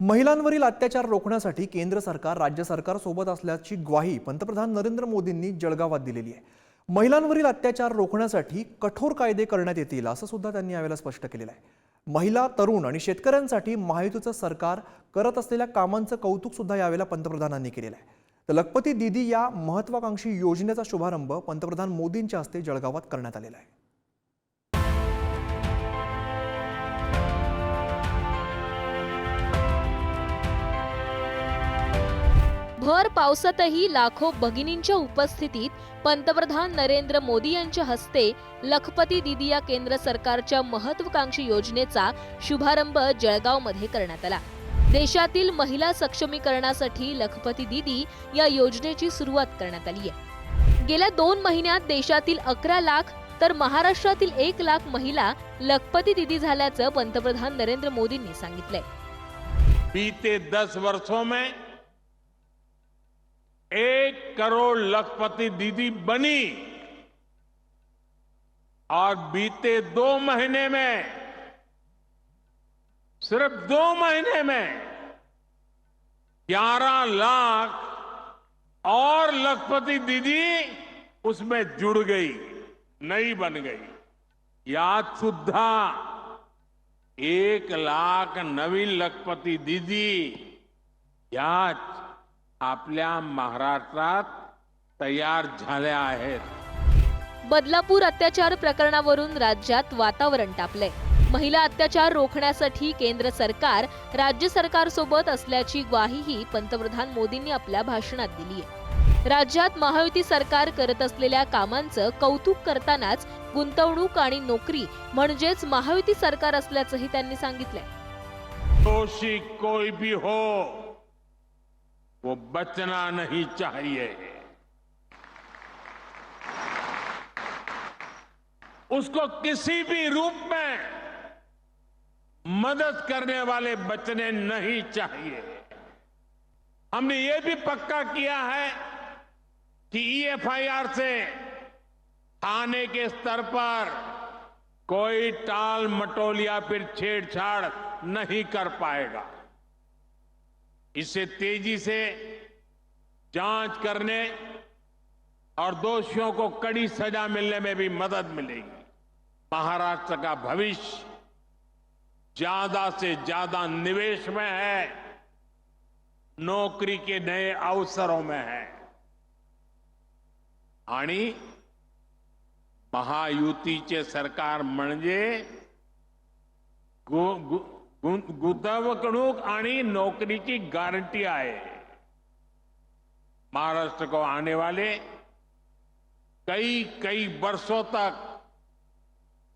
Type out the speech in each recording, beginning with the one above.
महिलांवरील अत्याचार रोखण्यासाठी केंद्र सरकार राज्य सरकार सोबत असल्याची ग्वाही पंतप्रधान नरेंद्र मोदींनी जळगावात दिलेली आहे. महिलांवरील अत्याचार रोखण्यासाठी कठोर कायदे करण्यात येतील असं सुद्धा त्यांनी यावेळेला स्पष्ट केलेलं आहे. महिला तरुण आणि शेतकऱ्यांसाठी महायुतीचं सरकार करत असलेल्या कामांचं कौतुक सुद्धा यावेळेला पंतप्रधानांनी केलेलं आहे. तर लखपती दिदी या महत्वाकांक्षी योजनेचा शुभारंभ पंतप्रधान मोदींच्या हस्ते जळगावात करण्यात आलेला आहे. भर पावसातही लाखो भगिनींच्या उपस्थितीत पंतप्रधान नरेंद्र मोदी यांच्या हस्ते लखपती दिदी या केंद्र सरकारच्या महत्वाकांक्षी योजनेचा शुभारंभ जळगावमध्ये करण्यात आला. देशातील महिला सक्षमीकरणासाठी लखपती दिदी या योजनेची सुरुवात करण्यात आली आहे. गेल्या दोन महिन्यात देशातील अकरा लाख तर महाराष्ट्रातील एक लाख महिला लखपती दिदी झाल्याचं पंतप्रधान नरेंद्र मोदींनी सांगितलंय. बीते दस वर्षों में एक करोड़ लखपति दीदी बनी। और बीते दो महीने में, सिर्फ़ दो महीने में, ग्यारह लाख और लखपति दीदी उसमें जुड़ गई, नई बन गई। याद सुधा एक लाख नवीन लखपति दीदी याच आपल्या महाराष्ट्रात तयार झाल्या आहेत. बदलापूर अत्याचार प्रकरणावरून राज्यात वातावरण तापलंय. महिला अत्याचार रोखण्यासाठी केंद्र सरकार राज्य सरकार सोबत असल्याची ग्वाहीही पंतप्रधान मोदींनी आपल्या भाषणात दिली आहे राज्यात महायुती सरकार करत असलेल्या कामांचं कौतुक करतानाच गुंतवणूक आणि नोकरी म्हणजेच महायुती सरकार असल्याचंही त्यांनी सांगितलंय. दोषी कोई भी हो वो बचना नहीं चाहिए। उसको किसी भी रूप में मदद करने वाले बचने नहीं चाहिए। हमने ये भी पक्का किया है कि ईएफआईआर से थाने के स्तर पर कोई टाल मटोल या फिर छेड़छाड़ नहीं कर पाएगा। इससे तेज़ी से जाँच करने और दोषियों को कड़ी सजा मिलने में भी मदद मिलेगी। महाराष्ट्र का भविष्य ज़्यादा से ज़्यादा निवेश में है, नौकरी के नए अवसरों में है। आणि महायुतीचे सरकार म्हणजे गुंतवणूक आणि नौकरीची गारंटी आहे. महाराष्ट्र को आने वाले कई कई वर्षों तक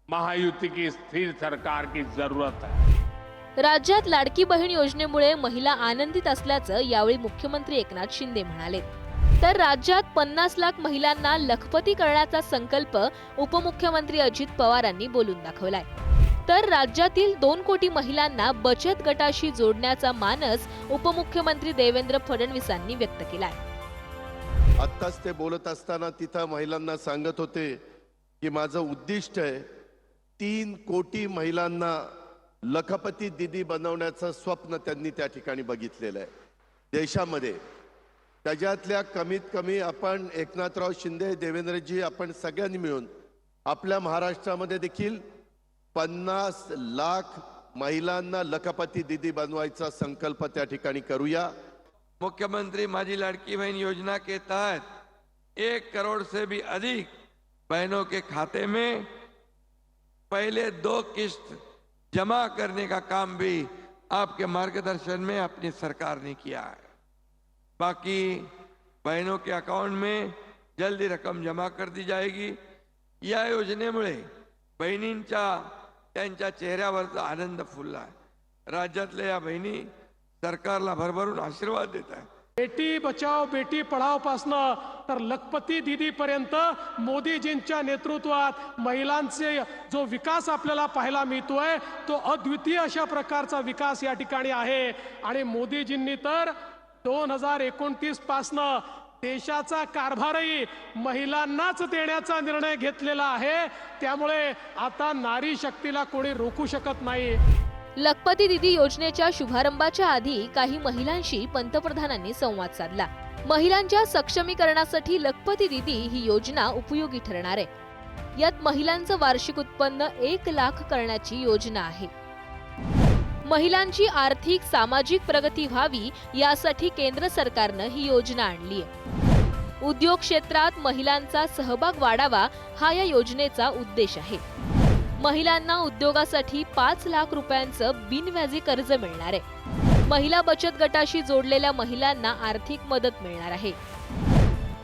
महायुति की स्थिर सरकार की जरूरत है। राज्यात लाडकी बहीण योजनेमुळे महिला आनंदित असल्याचं यावेळी मुख्यमंत्री एकनाथ शिंदे म्हणाले. तर राज्यात पन्नास लाख महिलांना लखपती करण्याचा संकल्प उपमुख्यमंत्री अजित पवारांनी बोलून दाखवलाय. तर राज्यातील दोन कोटी महिलांना बचत गटाशी जोडण्याचा मानस उपमुख्यमंत्री देवेंद्र फडणवीसांनी व्यक्त केलाय. आत्ताच ते बोलत असताना तिथं महिलांना सांगत होते की माझं उद्दिष्ट आहे तीन कोटी महिलांना लखपती दिदी बनवण्याचं स्वप्न त्यांनी त्या ठिकाणी बघितलेलं आहे. देशामध्ये त्याच्यातल्या कमीत कमी आपण एकनाथराव शिंदे देवेंद्रजी आपण सगळ्यांनी मिळून आपल्या महाराष्ट्रामध्ये देखील पन्नास लाख महिलांना लखपती दिदी बनवायचा संकल्प करूया. मुख्यमंत्री माझी लड़की बहन योजना के तहत एक करोड़ से भी अधिक बहनों के खाते में पहले दो किस्त जमा करने का काम भी आपके मार्गदर्शन में अपनी सरकार ने किया है। बाकी बहनों के अकाउंट में जल्दी रक्कम जमा कर दी जाएगी। या योजनेमुळे बहिणींच्या त्यांच्या चेहऱ्यावरचा आनंद फुलला आहे. राज्यातल्या या बहिणी सरकारला भरभरून आशीर्वाद देत आहे बेटी बचाव बेटी पढाव पासनं तर लखपती दीदी पर्यंत मोदीजींच्या नेतृत्वात महिलांचे जो विकास आपल्याला पाहायला मिळतोय तो अद्वितीय अशा प्रकारचा विकास या ठिकाणी आहे. आणि मोदीजींनी तर दोन हजार एकोणतीस पासनं देशाचा कारभारही महिलांनाच देण्याचा निर्णय घेतलेला आहे. त्यामुळे आता नारी शक्तीला कोणी रोखू शकत नाही. लखपती दिदी योजनेच्या शुभारंभाच्या आधी काही महिलांशी पंतप्रधानांनी संवाद साधला. महिलांच्या सक्षमीकरणासाठी लखपती दिदी ही योजना उपयोगी ठरणार आहे. यात महिलांचं वार्षिक उत्पन्न एक लाख करण्याची योजना आहे. महिलांची आर्थिक सामाजिक प्रगती व्हावी यासाठी केंद्र सरकारनं ही योजना आणली आहे. उद्योग क्षेत्रात महिलांचा सहभाग वाढावा हा या योजनेचा उद्देश आहे. महिलांना उद्योगासाठी पाच लाख रुपयांचं बिनव्याजी कर्ज मिळणार आहे. महिला बचत गटाशी जोडलेल्या महिलांना आर्थिक मदत मिळणार आहे.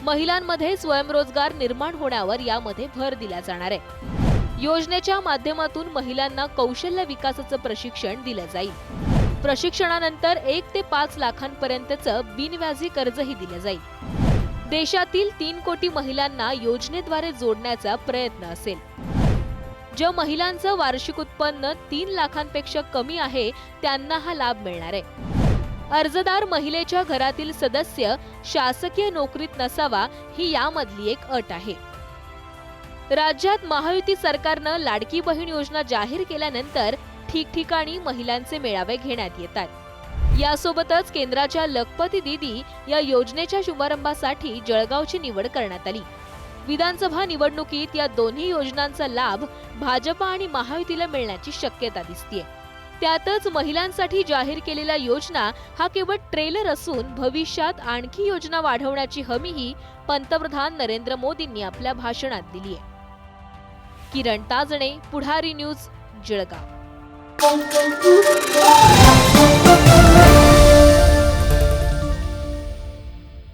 महिलांमध्ये स्वयंरोजगार निर्माण होण्यावर यामध्ये भर दिला जाणार आहे. योजनेच्या माध्यमातून महिलांना कौशल्य विकासाचं प्रशिक्षण दिलं जाईल. प्रशिक्षणानंतर एक ते पाच लाखांपर्यंतचं बिनव्याजी कर्जही दिलं जाईल. देशातील तीन कोटी महिलांना योजनेद्वारे जोडण्याचा प्रयत्न असेल. ज्या महिलांचं वार्षिक उत्पन्न तीन लाखांपेक्षा कमी आहे त्यांना हा लाभ मिळणार आहे. अर्जदार महिलेच्या घरातील सदस्य शासकीय नोकरीत नसावा ही यामधली एक अट आहे. राज्यात महायुती सरकारनं लाडकी बहीण योजना जाहीर केल्यानंतर ठिकठिकाणी महिलांचे मेळावे घेण्यात येतात. यासोबतच केंद्राच्या लखपती दिदी या योजनेच्या शुभारंभासाठी जळगावची निवड करण्यात आली. विधानसभा निवडणुकीत या दोन्ही योजनांचा लाभ भाजपा आणि महायुतीला मिळण्याची शक्यता दिसतीये. त्यातच महिलांसाठी जाहीर केलेल्या योजना हा केवळ ट्रेलर असून भविष्यात आणखी योजना वाढवण्याची हमीही पंतप्रधान नरेंद्र मोदींनी आपल्या भाषणात दिली आहे किरण ताजणे पुढारी न्यूज जळगाव.